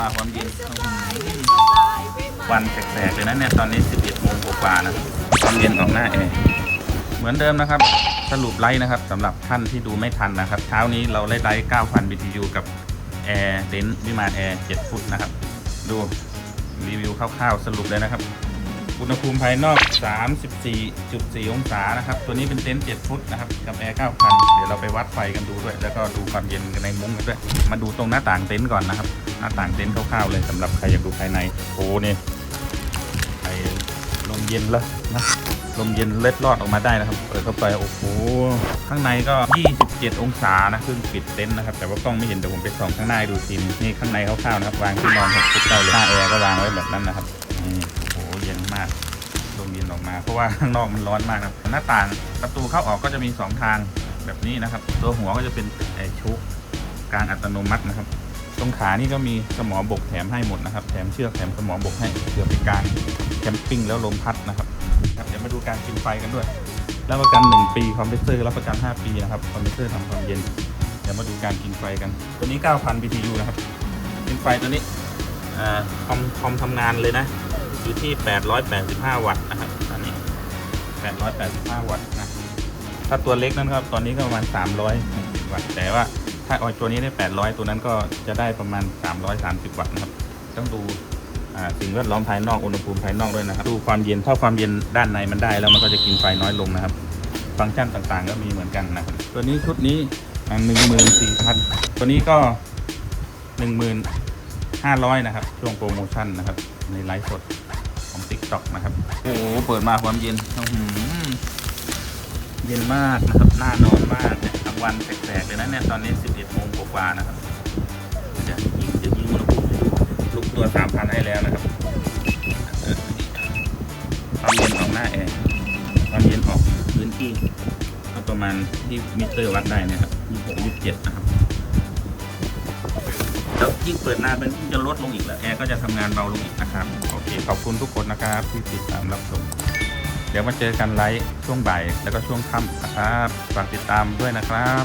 มาความเย็นวันแสกๆเลยนะเนี่ยตอนนี้ 11โมงกว่าๆนะความเย็นของหน้าแอร์เหมือนเดิมนะครับ สรุปไลฟ์นะครับสำหรับท่านที่ดูไม่ทันนะครับ เช้านี้เราไล่ไลฟ์9,000 BTU กับแอร์เต็นวิมานแอร์7ฟุตนะครับ ดูรีวิวคร่าวๆสรุปเลยนะครับ อุณหภูมิภายนอก 34.4 องศานะครับ ตัวนี้เป็นเต็นท์7ฟุตนะครับ กับแอร์9,000เดี๋ยวเราไปวัดไฟกันดูด้วย แล้วก็ดูความเย็นกันในมุ้งกันด้วย มาดูตรงหน้าต่างเต็นท์ก่อนนะครับ หน้าต่างเต็นท์คร่าวๆเลยสำหรับใครอยากดูภายใน โอ้เนี่ยไอลมเย็นแล้วนะ ลมเย็นเล็ดลอดออกมาได้นะครับ เปิดเข้าไป โอ้โห ข้างในก็ 27 องศานะเพิ่งปิดเต็นท์นะครับ แต่ว่ากล้องไม่เห็นเดี๋ยวผมไปส่องข้างในดูทีนงนี่ข้างในคร่าวๆนะครับ วางที่นอน6ฟุตได้เลยหน้าแอร์ก็วางไว้แบบนั้นนะครับนี่ มากลมเย็นออกมา เพราะว่าข้างนอกมันร้อนมากนะครับหน้าต่างประตูเข้าออกก็จะมี 2 ทางแบบนี้นะครับ ตัวหัวก็จะเป็นไอชุกกลางอัตโนมัตินะครับ ตรงขานี่ก็มีสมอบกแถมให้หมดนะครับ แถมเชือกแถมสมอบกให้เผื่อไปกลางแคมปิ้งแล้วลมพัดนะครับครับเดี๋ยวมาดูการกินไฟกันด้วย รับประกัน 1 ปีคอมเพรสเซอร์รับประกัน 5 ปีนะครับคอมเพรสเซอร์ทำความเย็น เดี๋ยวมาดูการกินไฟกัน ตัวนี้ 9,000 BTU นะครับ กินไฟตัวนี้อ่าคอมคอมทำงานเลยนะ อยู่ที่ 885 วัตต์นะครับตอนนี้ 885 วัตต์นะถ้าตัวเล็กนั้นครับตอนนี้ก็ประมาณ 300 วัตต์แต่ว่าถ้าเอาตัวนี้ได้ 800 ตัวนั้นก็จะได้ประมาณ 330 วัตต์นะครับ ต้องดูอ่าสิ่งแวดล้อมภายนอกอุณหภูมิภายนอกด้วยนะครับ ดูความเย็นถ้าความเย็นด้านในมันได้แล้วมันก็จะกินไฟน้อยลงนะครับ ฟังก์ชันต่างๆ ก็มีเหมือนกันนะครับ ตัวนี้ชุดนี้หนึ่งหมื่นสี่พันตัวนี้ก็หนึ่งหมื่นห้าร้อยนะครับ ช่วงโปรโมชั่นนะครับ ในไลฟ์สดของ t ิ k t o k นะครับ โอ้โหเปิดมาความเย็นอื้อหือเย็นมากนะครับน่านอนมากกลางวันแสกๆเลยนะเนี่ยตอนนี้ 11โมงกว่าๆนะครับเดี๋ยวยิงเดี๋ยวยิงอุณหภูมิให้ดูลุกตัว3,000ให้แล้วนะครับความเย็นออกหน้าแอร์ความเย็นออกพื้นที่ก็ประมาณที่มิเตอร์วัดได้นะครับ26 27นะครับ ยิ่งเปิดนานมันยิ่งจะลดลงอีกแล้วแอร์ก็จะทำงานเบาลงอีกนะครับ โอเค ขอบคุณทุกคนนะครับที่ติดตามรับชมเดี๋ยวมาเจอกันไลฟ์ช่วงบ่ายแล้วก็ช่วงค่ำนะครับฝากติดตามด้วยนะครับ